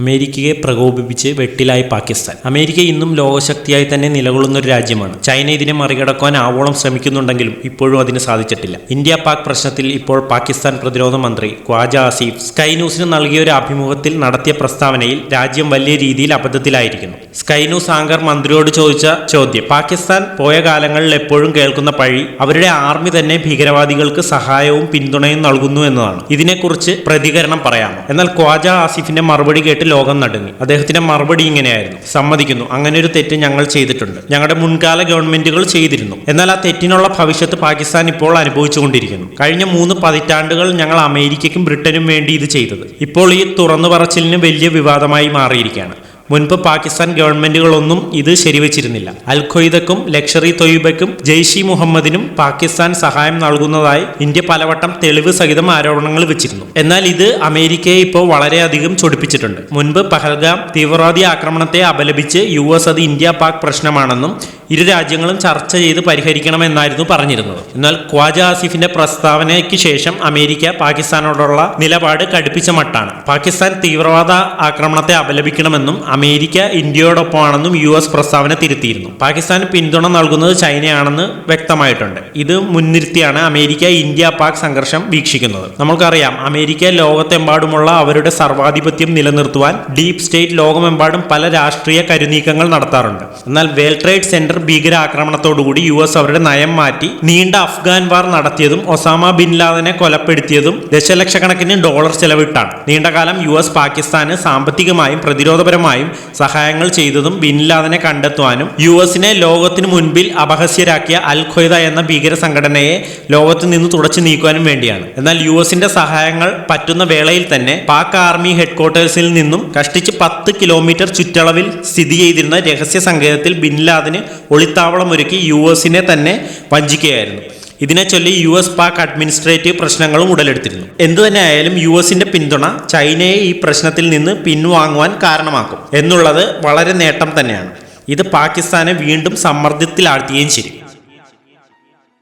അമേരിക്കയെ പ്രകോപിപ്പിച്ച് വെട്ടിലായി പാകിസ്ഥാൻ. അമേരിക്ക ഇന്നും ലോകശക്തിയായി തന്നെ നിലകൊള്ളുന്ന ഒരു രാജ്യമാണ്. ചൈന ഇതിനെ മറികടക്കാൻ ആവോളം ശ്രമിക്കുന്നുണ്ടെങ്കിലും ഇപ്പോഴും അതിന് സാധിച്ചിട്ടില്ല. ഇന്ത്യ പാക് പ്രശ്നത്തിൽ ഇപ്പോൾ പാകിസ്ഥാൻ പ്രതിരോധ മന്ത്രി ഖ്വാജ ആസിഫ് സ്കൈ ന്യൂസിന് നൽകിയ ഒരു അഭിമുഖത്തിൽ നടത്തിയ പ്രസ്താവനയിൽ രാജ്യം വലിയ രീതിയിൽ അബദ്ധത്തിലായിരിക്കുന്നു. സ്കൈ ന്യൂസ് ആങ്കർ മന്ത്രിയോട് ചോദിച്ച ചോദ്യം പാകിസ്ഥാൻ പോയ കാലങ്ങളിൽ എപ്പോഴും കേൾക്കുന്ന പഴി അവരുടെ ആർമി തന്നെ ഭീകരവാദികൾക്ക് സഹായവും പിന്തുണയും നൽകുന്നു എന്നതാണ്. ഇതിനെക്കുറിച്ച് പ്രതികരണം പറയാമോ? എന്നാൽ ഖ്വാജ ആസിഫിന്റെ മറുപടി കേട്ട് ലോകം നടുങ്ങി. അദ്ദേഹത്തിന്റെ മറുപടി ഇങ്ങനെയായിരുന്നു. സമ്മതിക്കുന്നു. അങ്ങനെ ഒരു തെറ്റ് ഞങ്ങൾ ചെയ്തിട്ടുണ്ട്. ഞങ്ങളുടെ മുൻകാല ഗവൺമെന്റുകൾ ചെയ്തിരുന്നു. എന്നാൽ ആ തെറ്റിനുള്ള ഭവിഷ്യത്ത് പാകിസ്ഥാൻ ഇപ്പോൾ അനുഭവിച്ചുകൊണ്ടിരിക്കുന്നു. കഴിഞ്ഞ മൂന്ന് പതിറ്റാണ്ടുകൾ ഞങ്ങൾ അമേരിക്കയ്ക്കും ബ്രിട്ടനും വേണ്ടി ഇത് ചെയ്തത്. ഇപ്പോൾ ഈ തുറന്നു പറച്ചിലിന് വലിയ വിവാദമായി മാറിയിരിക്കുകയാണ്. മുൻപ് പാകിസ്ഥാൻ ഗവൺമെന്റുകളൊന്നും ഇത് ശരിവച്ചിരുന്നില്ല. അൽ ഖ്വയ്ദക്കും ലക്ഷറി തൊയ്ബയ്ക്കും ജെയ്ഷി മുഹമ്മദിനും പാകിസ്ഥാൻ സഹായം നൽകുന്നതായി ഇന്ത്യ പലവട്ടം തെളിവ് സഹിതം ആരോപണങ്ങൾ വെച്ചിരുന്നു. എന്നാൽ ഇത് അമേരിക്കയെ ഇപ്പോൾ വളരെയധികം ചൊടിപ്പിച്ചിട്ടുണ്ട്. മുൻപ് പഹൽഗാം തീവ്രവാദി ആക്രമണത്തെ അപലപിച്ച് യു എസ് അത് ഇന്ത്യ പാക് പ്രശ്നമാണെന്നും ഇരു രാജ്യങ്ങളും ചർച്ച ചെയ്ത് പരിഹരിക്കണമെന്നായിരുന്നു പറഞ്ഞിരുന്നത്. എന്നാൽ ഖ്വാജ ആസിഫിന്റെ പ്രസ്താവനയ്ക്ക് ശേഷം അമേരിക്ക പാകിസ്ഥാനോടുള്ള നിലപാട് കടുപ്പിച്ച മട്ടാണ്. പാകിസ്ഥാൻ തീവ്രവാദ ആക്രമണത്തെ അപലപിക്കണമെന്നും അമേരിക്ക ഇന്ത്യയോടൊപ്പമാണെന്നും യു എസ് പ്രസ്താവന തിരുത്തിയിരുന്നു. പാകിസ്ഥാൻ പിന്തുണ നൽകുന്നത് ചൈനയാണെന്ന് വ്യക്തമായിട്ടുണ്ട്. ഇത് മുൻനിർത്തിയാണ് അമേരിക്ക ഇന്ത്യ പാക് സംഘർഷം വീക്ഷിക്കുന്നത്. നമുക്കറിയാം അമേരിക്ക ലോകത്തെമ്പാടുമുള്ള അവരുടെ സർവാധിപത്യം നിലനിർത്തുവാൻ ഡീപ് സ്റ്റേറ്റ് ലോകമെമ്പാടും പല രാഷ്ട്രീയ കരുനീക്കങ്ങൾ നടത്താറുണ്ട്. എന്നാൽ വേൾഡ് ട്രേഡ് സെന്റർ ഭീകരാക്രമണത്തോടുകൂടി യു എസ് അവരുടെ നയം മാറ്റി നീണ്ട അഫ്ഗാൻ വാർ നടത്തിയതും ഒസാമ ബിൻ ലാദനെ കൊലപ്പെടുത്തിയതും ദശലക്ഷക്കണക്കിന് ഡോളർ ചെലവിട്ടാണ്. നീണ്ടകാലം യു എസ് പാകിസ്ഥാന് സാമ്പത്തികമായും പ്രതിരോധപരമായും സഹായങ്ങൾ ചെയ്തതും ബിൻ ലാദനെ കണ്ടെത്തുവാനും യു എസിനെ ലോകത്തിന് മുൻപിൽ അപഹസ്യരാക്കിയ അൽ ഖ്വയ്ദ എന്ന ഭീകര സംഘടനയെ ലോകത്ത് നിന്ന് തുടച്ചു നീക്കുവാനും വേണ്ടിയാണ്. എന്നാൽ യു എസിന്റെ സഹായങ്ങൾ പറ്റുന്ന വേളയിൽ തന്നെ പാക് ആർമി ഹെഡ്ക്വാർട്ടേഴ്സിൽ നിന്നും കഷ്ടിച്ച് പത്ത് കിലോമീറ്റർ ചുറ്റളവിൽ സ്ഥിതി ചെയ്തിരുന്ന രഹസ്യ സങ്കേതത്തിൽ ബിൻ ലാദന് ഒളിത്താവളമൊരുക്കി യു എസിനെ തന്നെ വഞ്ചിക്കുകയായിരുന്നു. ഇതിനെ ചൊല്ലി യു എസ് പാക് അഡ്മിനിസ്ട്രേറ്റീവ് പ്രശ്നങ്ങളും ഉടലെടുത്തിരുന്നു. എന്തു തന്നെ ആയാലും യു എസിന്റെ പിന്തുണ ചൈനയെ ഈ പ്രശ്നത്തിൽ നിന്ന് പിൻവാങ്ങുവാൻ കാരണമാക്കും. എന്നുള്ളത് വളരെ നേട്ടം തന്നെയാണ്. ഇത് പാകിസ്ഥാനെ വീണ്ടും സമ്മർദ്ദത്തിലാഴ്ത്തുകയും ചെയ്യും